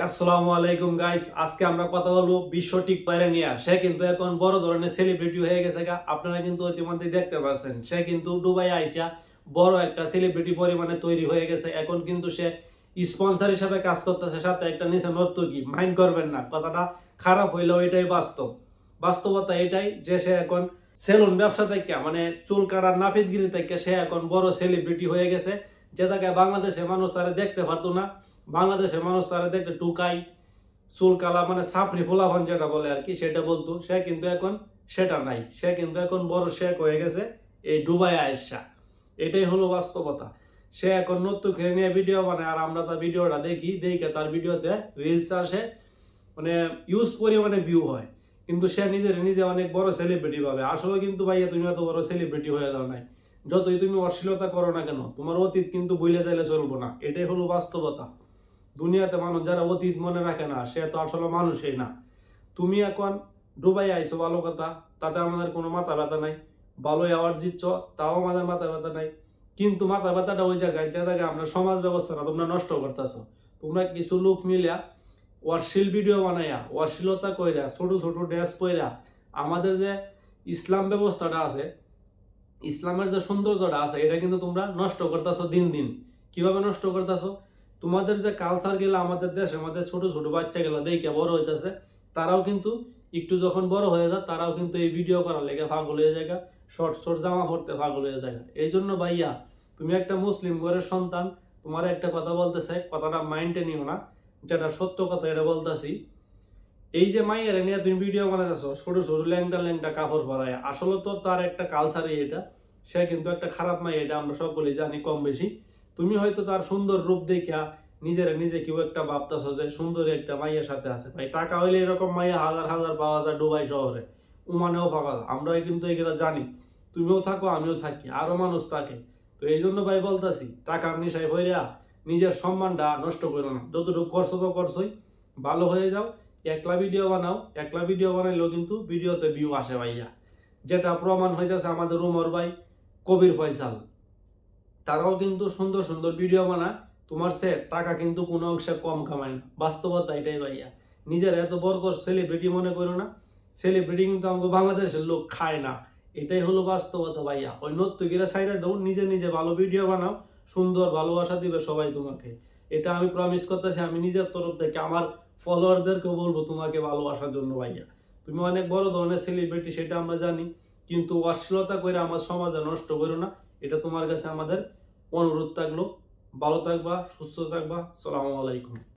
আসসালামু আলাইকুম গাইস আজকে আমরা কথা বলব বিশ্ব টিক নিয়ে। সে কিন্তু এখন বড় ধরনের সেলিব্রিটি হয়ে গেছে গা। আপনারা কিন্তু ইতিমধ্যে দেখতে পাচ্ছেন সে কিন্তু দুবাই আইসা বড় একটা সেলিব্রিটি পরিমাণে তৈরি হয়ে গেছে। এখন কিন্তু সে স্পন্সর হিসাবে কাজ করতেছে, সাথে একটা নিচে নর্তকী মাইন্ড করবেন না, কথাটা খারাপ হইলেও এটাই বাস্তব। বাস্তবতা এটাই যে সে এখন সেলুন ব্যবসা থেকে মানে চুল কাটার নাপিতগিরি থেকে সে এখন বড় সেলিব্রিটি হয়ে গেছে। যে জায়গায় বাংলাদেশের মানুষ তারা দেখতে পারতো না বাংলাদেশের মানুষ তারা দেখতে টুকাই চুল কালা মানে সাপড়ি ফোলাভান যেটা বলে আর কি, সেটা বলতো। সে কিন্তু এখন সেটা নাই। সে কিন্তু এখন বড় শেখ হয়ে গেছে এই ডুবাই আয়সা এটাই হলো বাস্তবতা। সে এখন নতুন খেয়ে নিয়ে ভিডিও বানায় আর আমরা তার ভিডিওটা দেখি, দেখে তার ভিডিওতে রিলস আসে মানে ইউজ পরিমাণে ভিউ হয়। কিন্তু সে নিজের, নিজে অনেক বড় সেলিব্রিটি পাবে। আসলে কিন্তু ভাইয়া তুমি এত বড় সেলিব্রিটি হয়ে যাও নাই। যতই তুমি অশ্লীলতা করো না কেন, তোমার অতীত কিন্তু বইলে যাইলে চলবো না। এটাই হলো বাস্তবতা। দুনিয়াতে মানুষ যারা অতীত মনে রাখে না, সে তো আসলে মানুষই না। তুমি এখন ডুবাই আইছো, ভালো কথা, তাতে আমাদের কোনো মাথা ব্যথা নাই। ভালো অ্যাওয়ার্ড জিতছ তাও আমাদের মাথা ব্যথা নাই। কিন্তু মাথা ব্যথাটা ওই জায়গায়, যে জায়গায় আমরা সমাজ ব্যবস্থাটা তোমরা নষ্ট করতেছো। তোমরা কিছু লোক মিলিয়া অশ্লীল ভিডিও বানাইয়া, অশ্লীলতা কইরা, ছোট ছোট ড্রেস পইরা, আমাদের যে ইসলাম ব্যবস্থাটা আছে, ইসলামের যে সৌন্দর্যটা আছে, এটা কিন্তু তোমরা নষ্ট করতেছো দিন দিন। কীভাবে নষ্ট করতেছো? তোমাদের যে কালচারগুলো আমাদের দেশে, আমাদের ছোট ছোট বাচ্চা গুলো দেখে বড় হইতেছে, তারাও কিন্তু একটু যখন বড় হয়ে যায়, তারাও কিন্তু এই ভিডিও করার লেগে পাগল হয়ে যায় শর্ট শর্ট জামা পড়তে পাগল হয়ে যায় এই জন্য ভাইয়া, তুমি একটা মুসলিম ঘরের সন্তান, তোমার একটা কথা বলতেছে, কথাটা মাইন্ডে নিও না, যেটা সত্য কথা এটা বলতেছি। এই যে মাইয়ের নিয়ে তুমি ভিডিও বানাতেছো ছোট ছোট ল্যাংটা ল্যাংটা কাপড় পরায়, আসলে তো তার একটা কালচারই এটা, সে কিন্তু একটা খারাপ মাই এটা আমরা সকলেই জানি কম বেশি। তুমি হয়তো তার সুন্দর রূপ দেখা নিজের নিজে কেউ একটা ভাবতেছো যে সুন্দর একটা মাইয়ের সাথে আছে। ভাই, টাকা হইলে এরকম মাইয়া হাজার হাজার পাওয়া যায় দুবাই শহরে। উমানেও পাওয়া যায়। আমরা কিন্তু এগুলো জানি। তুমিও থাকো, আমিও থাকি। আরও মানুষ থাকে। তো এই জন্য ভাই বলতাছি, টাকার নিশায় ভইরা নিজের সম্মানটা নষ্ট করো না। যতটুকু করছ তো করছোই। ভালো হয়ে যাও। একলা ভিডিও বানাও। একলা ভিডিও বানাইলেও কিন্তু ভিডিওতে ভিউ আসে ভাইয়া। যেটা প্রমাণ হয়ে যাচ্ছে আমাদের উমর ভাই কবির ফয়সাল। তারাও কিন্তু সুন্দর সুন্দর ভিডিও বানায় তোমার সে টাকা কিন্তু কোনো অংশে কম কামায় না। বাস্তবতা এটাই ভাইয়া। নিজের এত বড় সেলিব্রিটি মনে করো না। সেলিব্রিটি কিন্তু আমাকে বাংলাদেশের লোক খায় না। এটাই হলো বাস্তবতা ভাইয়া। ওই নর্তকীরা সাইডে দাও, নিজে নিজে ভালো ভিডিও বানাও, সুন্দর ভালোবাসা দিবে সবাই তোমাকে। এটা আমি প্রমিস করতেছি, আমি নিজের তরফ থেকে আমার ফলোয়ারদেরকে বলব তোমাকে ভালোবাসার জন্য ভাইয়া। তুমি অনেক বড় ধরনের সেলিব্রিটি সেটা আমরা জানি। কিন্তু অশ্লীলতা করে আমার সমাজে নষ্ট করো না। এটা তোমার কাছে আমাদের অনুরোধ থাকল। ভালো থাকবা সুস্থ থাকবা। সালামু আলাইকুম।